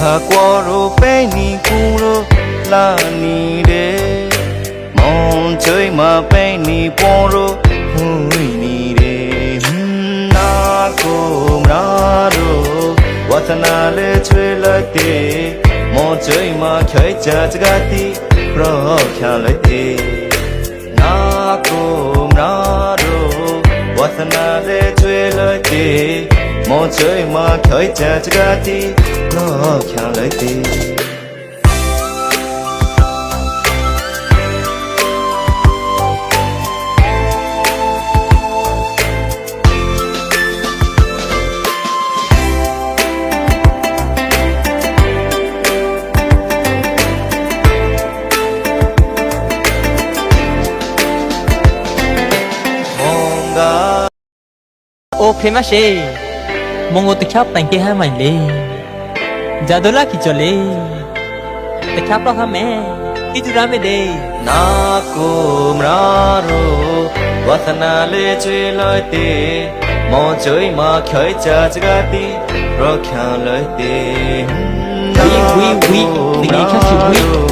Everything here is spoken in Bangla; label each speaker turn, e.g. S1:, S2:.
S1: খাকুয়ারো পেনি কুড়ো লানি রে মন চৈমা পেনি পড়ো হুইনি রে নাকো মরারো वचनाले छुलते म चैमा खै चाच गाती प्रख्यालते नाको म्रारो वचनाले छुलते một trời mà khởi cha cha ti lo khang.
S2: মঙ্গো তো খ্যাপ তাই কে হ্যাঁ মাইলে জাদলা কি চলে তো খ্যাপ হামে কিছু রামে দে
S1: না কোমরারো বসনালে চলতে মজই মা খয় চাচ গাতি রখ্যালতে উই উই উই দিকে খাসি উই